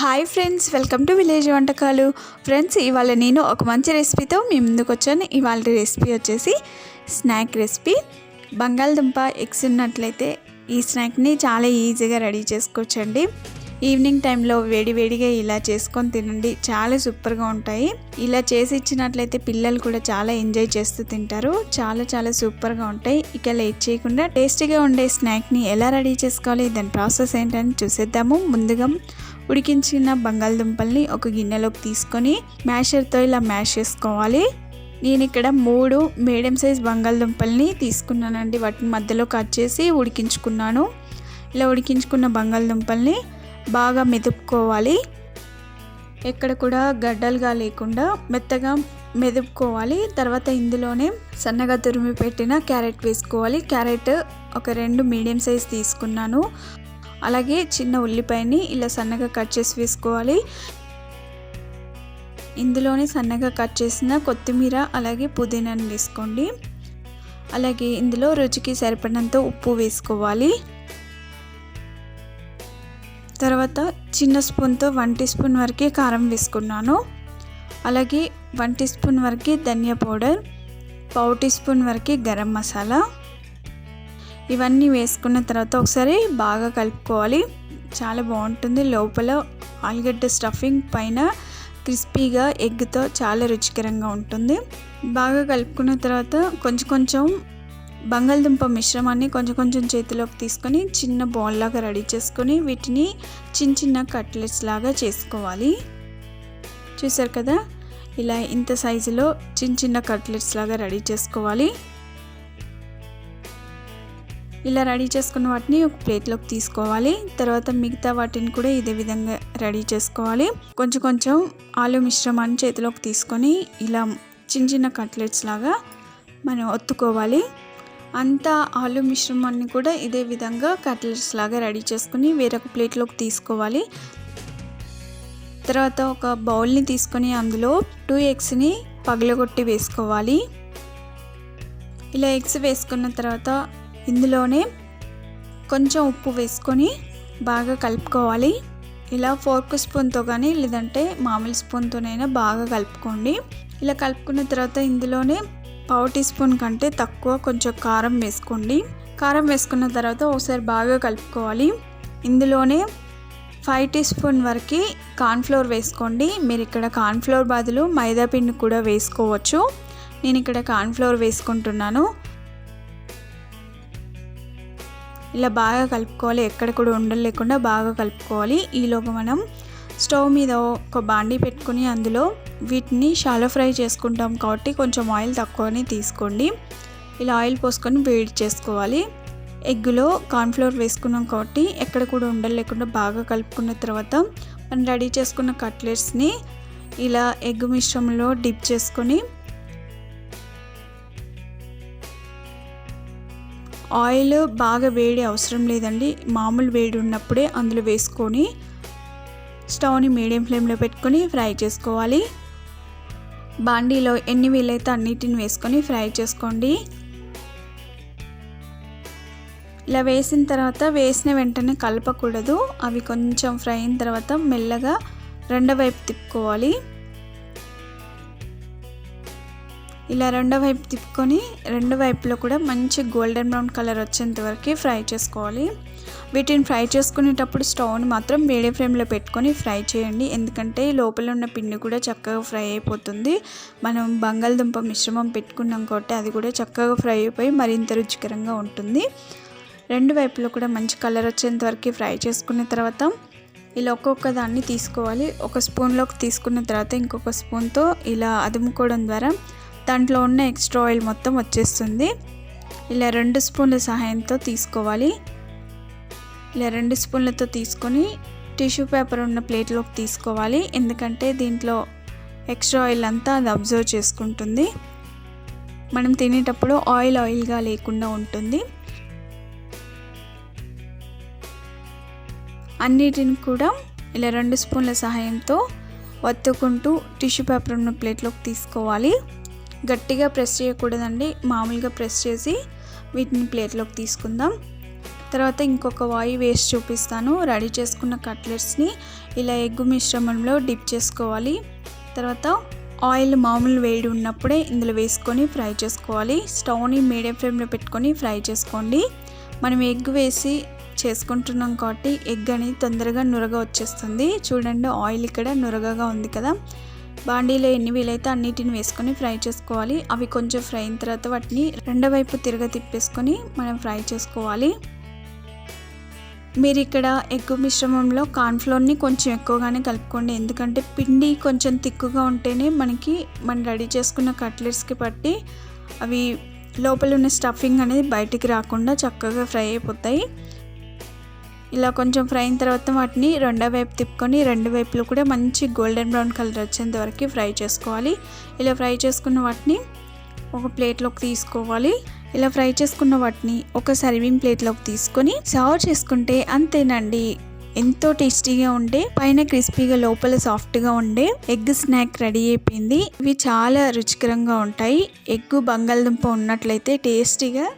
Hi friends welcome to village వంటకాలు. Friends ఇవాళ నేను ఒక మంచి రెసిపీతో మీ ముందుకు వచ్చాను. ఇవాళ రెసిపీ వచ్చేసి స్నాక్ రెసిపీ. బంగాళదుంప ఎగ్స్ ఉన్నట్లయితే ఈ స్నాక్ని చాలా ఈజీగా రెడీ చేసుకోవచ్చండి. ఈవినింగ్ టైంలో వేడి వేడిగా ఇలా చేసుకొని తినండి. చాలా సూపర్గా ఉంటాయి. ఇలా చేసి ఇచ్చినట్లయితే పిల్లలు కూడా చాలా ఎంజాయ్ చేస్తూ తింటారు. చాలా చాలా సూపర్గా ఉంటాయి. ఇక లేట్ చేయకుండా టేస్టీగా ఉండే స్నాక్ని ఎలా రెడీ చేసుకోవాలి దాని ప్రాసెస్ ఏంటని చూసేద్దాము. ముందుగా ఉడికించిన బంగాళదుంపల్ని ఒక గిన్నెలోకి తీసుకొని మ్యాషర్తో ఇలా మ్యాష్ చేసుకోవాలి. నేను ఇక్కడ మూడు మీడియం సైజ్ బంగాళదుంపల్ని తీసుకున్నానండి. వాటిని మధ్యలో కట్ చేసి ఉడికించుకున్నాను. ఇలా ఉడికించుకున్న బంగాళదుంపల్ని బాగా మెదుపుకోవాలి. ఎక్కడ కూడా గడ్డలుగా లేకుండా మెత్తగా మెదుపుకోవాలి. తర్వాత ఇందులోనే సన్నగా తురిమి పెట్టిన క్యారెట్ వేసుకోవాలి. క్యారెట్ ఒక రెండు మీడియం సైజ్ తీసుకున్నాను. అలాగే చిన్న ఉల్లిపాయని ఇలా సన్నగా కట్ చేసి వేసుకోవాలి. ఇందులోనే సన్నగా కట్ చేసిన కొత్తిమీర అలాగే పుదీనాని వేసుకోండి. అలాగే ఇందులో రుచికి సరిపడినంత ఉప్పు వేసుకోవాలి. తర్వాత చిన్న స్పూన్తో వన్ టీ స్పూన్ వరకే కారం వేసుకున్నాను. అలాగే వన్ టీ స్పూన్ వరకు ధనియా పౌడర్ పావు టీ స్పూన్ వరకు గరం మసాలా ఇవన్నీ వేసుకున్న తర్వాత ఒకసారి బాగా కలుపుకోవాలి. చాలా బాగుంటుంది. లోపల ఆలుగడ్డ స్టఫింగ్ పైన క్రిస్పీగా ఎగ్తో చాలా రుచికరంగా ఉంటుంది. బాగా కలుపుకున్న తర్వాత కొంచెం కొంచెం బంగాళదుంప మిశ్రమాన్ని కొంచెం కొంచెం చేతిలోకి తీసుకొని చిన్న బౌల్ లాగా రెడీ చేసుకొని వీటిని చిన్న చిన్న కట్లెట్స్ లాగా చేసుకోవాలి. చూసారు కదా? ఇలా ఇంత సైజులో చిన్న చిన్న కట్లెట్స్ లాగా రెడీ చేసుకోవాలి. ఇలా రెడీ చేసుకున్న వాటిని ఒక ప్లేట్లోకి తీసుకోవాలి. తర్వాత మిగతా వాటిని కూడా ఇదే విధంగా రెడీ చేసుకోవాలి. కొంచెం కొంచెం ఆలు మిశ్రమాన్ని చేతిలోకి తీసుకొని ఇలా చిన్న చిన్న కట్లెట్స్ లాగా మనం ఒత్తుకోవాలి. అంతా ఆలు మిశ్రమాన్ని కూడా ఇదే విధంగా కట్లెట్స్ లాగా రెడీ చేసుకుని వేరొక ప్లేట్లోకి తీసుకోవాలి. తర్వాత ఒక బౌల్ని తీసుకొని అందులో టూ ఎగ్స్ని పగలగొట్టి వేసుకోవాలి. ఇలా ఎగ్స్ వేసుకున్న తర్వాత ఇందులోనే కొంచెం ఉప్పు వేసుకొని బాగా కలుపుకోవాలి. ఇలా ఫోర్క్ స్పూన్తో కానీ లేదంటే మామూలు స్పూన్తోనైనా బాగా కలుపుకోండి. ఇలా కలుపుకున్న తర్వాత ఇందులోనే పావు టీ స్పూన్ కంటే తక్కువ కొంచెం కారం వేసుకోండి. కారం వేసుకున్న తర్వాత ఒకసారి బాగా కలుపుకోవాలి. ఇందులోనే ఫైవ్ టీ స్పూన్ వరకు కార్న్ఫ్లోర్ వేసుకోండి. మీరు ఇక్కడ కార్న్ఫ్లోర్ బదులు మైదా పిండి కూడా వేసుకోవచ్చు. నేను ఇక్కడ కార్న్ఫ్లోర్ వేసుకుంటున్నాను. ఇలా బాగా కలుపుకోవాలి. ఎక్కడ కూడా ఉండలు లేకుండా బాగా కలుపుకోవాలి. ఈలోగా మనం స్టవ్ మీద ఒక బాండీ పెట్టుకుని అందులో వీటిని షాలో ఫ్రై చేసుకుంటాం కాబట్టి కొంచెం ఆయిల్ తక్కువని తీసుకోండి. ఇలా ఆయిల్ పోసుకొని వేడి చేసుకోవాలి. ఎగ్గులో కార్న్ఫ్లోర్ వేసుకున్నాం కాబట్టి ఎక్కడ కూడా ఉండలు లేకుండా బాగా కలుపుకున్న తర్వాత మనం రెడీ చేసుకున్న కట్లెట్స్ని ఇలా ఎగ్ మిశ్రమంలో డిప్ చేసుకొని ఆయిల్ బాగా వేడి అవసరం లేదండి. మామూలు వేడి ఉన్నప్పుడే అందులో వేసుకొని స్టవ్ని మీడియం ఫ్లేమ్లో పెట్టుకొని ఫ్రై చేసుకోవాలి. బాండీలో ఎన్ని వీలైతే అన్నిటిని వేసుకొని ఫ్రై చేసుకోండి. ఇలా వేసిన తర్వాత వేసిన వెంటనే కలపకూడదు. అవి కొంచెం ఫ్రై అయిన తర్వాత మెల్లగా రెండో వైపు తిప్పుకోవాలి. ఇలా రెండో వైపు తిప్పుకొని రెండు వైపులో కూడా మంచి గోల్డెన్ బ్రౌన్ కలర్ వచ్చేంత వరకు ఫ్రై చేసుకోవాలి. వీటిని ఫ్రై చేసుకునేటప్పుడు స్టవ్ని మాత్రం వేడి ఫ్లేమ్లో పెట్టుకొని ఫ్రై చేయండి. ఎందుకంటే లోపల ఉన్న పిండి కూడా చక్కగా ఫ్రై అయిపోతుంది. మనం బంగాళదుంప మిశ్రమం పెట్టుకున్నాం కాబట్టి అది కూడా చక్కగా ఫ్రై అయిపోయి మరింత రుచికరంగా ఉంటుంది. రెండు వైపులో కూడా మంచి కలర్ వచ్చేంత వరకు ఫ్రై చేసుకున్న తర్వాత ఇలా ఒక్కొక్క దాన్ని తీసుకోవాలి. ఒక స్పూన్లోకి తీసుకున్న తర్వాత ఇంకొక స్పూన్తో ఇలా అదుముకోవడం ద్వారా దాంట్లో ఉన్న ఎక్స్ట్రా ఆయిల్ మొత్తం వచ్చేస్తుంది. ఇలా రెండు స్పూన్ల సహాయంతో తీసుకోవాలి. ఇలా రెండు స్పూన్లతో తీసుకొని టిష్యూ పేపర్ ఉన్న ప్లేట్లోకి తీసుకోవాలి. ఎందుకంటే దీంట్లో ఎక్స్ట్రా ఆయిల్ అంతా అది అబ్జర్వ్ చేసుకుంటుంది. మనం తినేటప్పుడు ఆయిల్ ఆయిల్గా లేకుండా ఉంటుంది. అన్నిటిని కూడా ఇలా రెండు స్పూన్ల సహాయంతో వత్తుకుంటూ టిష్యూ పేపర్ ఉన్న ప్లేట్లోకి తీసుకోవాలి. గట్టిగా ప్రెస్ చేయకూడదండి. మామూలుగా ప్రెస్ చేసి వీటిని ప్లేట్లోకి తీసుకుందాం. తర్వాత ఇంకొక వాయి వేసి చూపిస్తాను. రెడీ చేసుకున్న కట్లెట్స్ని ఇలా ఎగ్గు మిశ్రమంలో డిప్ చేసుకోవాలి. తర్వాత ఆయిల్ మామూలు వేడి ఉన్నప్పుడే ఇందులో వేసుకొని ఫ్రై చేసుకోవాలి. స్టవ్ని మీడియం ఫ్లేమ్లో పెట్టుకొని ఫ్రై చేసుకోండి. మనం ఎగ్ వేసి చేసుకుంటున్నాం కాబట్టి ఎగ్ అనేది తొందరగా నురగ వచ్చేస్తుంది. చూడండి ఆయిల్ ఇక్కడ నురగగా ఉంది కదా. బాండీలో ఎన్ని వీలైతే అన్నిటిని వేసుకొని ఫ్రై చేసుకోవాలి. అవి కొంచెం ఫ్రై అయిన తర్వాత వాటిని రెండో వైపు తిరగ తిప్పేసుకొని మనం ఫ్రై చేసుకోవాలి. మీరు ఇక్కడ ఎగ్ మిశ్రమంలో కార్న్ఫ్లోర్ని కొంచెం ఎక్కువగానే కలుపుకోండి. ఎందుకంటే పిండి కొంచెం తిక్కుగా ఉంటేనే మనకి మనం రెడీ చేసుకున్న కట్లెట్స్కి పట్టి అవి లోపల ఉన్న స్టఫింగ్ అనేది బయటికి రాకుండా చక్కగా ఫ్రై అయిపోతాయి. ఇలా కొంచెం ఫ్రై అయిన తర్వాత వాటిని రెండో వైపు తిప్పుకొని రెండు వైపులు కూడా మంచి గోల్డెన్ బ్రౌన్ కలర్ వచ్చేంత వరకు ఫ్రై చేసుకోవాలి. ఇలా ఫ్రై చేసుకున్న వాటిని ఒక ప్లేట్లోకి తీసుకోవాలి. ఇలా ఫ్రై చేసుకున్న వాటిని ఒక సర్వింగ్ ప్లేట్లోకి తీసుకొని సర్వ్ చేసుకుంటే అంతేనండి. ఎంతో టేస్టీగా ఉండే పైన క్రిస్పీగా లోపల సాఫ్ట్గా ఉండే ఎగ్ స్నాక్ రెడీ అయిపోయింది. ఇవి చాలా రుచికరంగా ఉంటాయి. ఎగ్ బంగాళదుంప ఉన్నట్లయితే టేస్టీగా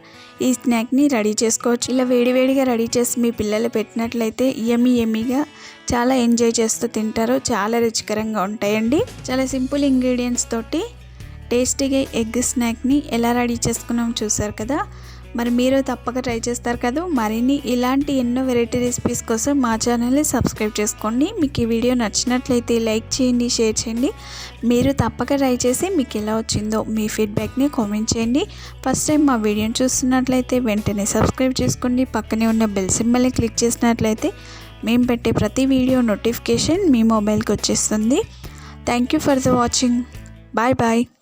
ఈ స్నాక్ని రెడీ చేసుకోవచ్చు. ఇలా వేడివేడిగా రెడీ చేసి మీ పిల్లలు పెట్టినట్లయితే ఎమ్మి ఎమ్మిగా చాలా ఎంజాయ్ చేస్తూ తింటారు. చాలా రుచికరంగా ఉంటాయండి. చాలా సింపుల్ ఇంగ్రీడియంట్స్ తోటి టేస్టీగా ఎగ్ స్నాక్ని ఎలా రెడీ చేసుకున్నాం చూసారు కదా? మరి మీరు తప్పక ట్రై చేస్తారు కదా. మరిన్ని ఇలాంటి ఎన్నో వెరైటీ రెసిపీస్ కోసం మా ఛానల్ని సబ్స్క్రైబ్ చేసుకోండి. మీకు ఈ వీడియో నచ్చినట్లయితే లైక్ చేయండి షేర్ చేయండి. మీరు తప్పక ట్రై చేసి మీకు ఎలా వచ్చిందో మీ ఫీడ్బ్యాక్ని కామెంట్ చేయండి. ఫస్ట్ టైం మా వీడియోని చూస్తున్నట్లయితే వెంటనే సబ్స్క్రైబ్ చేసుకోండి. పక్కనే ఉన్న బెల్ సింబల్ని క్లిక్ చేసినట్లయితే మేము పెట్టే ప్రతి వీడియో నోటిఫికేషన్ మీ మొబైల్కి వచ్చేస్తుంది. Thank you for the watching. Bye bye.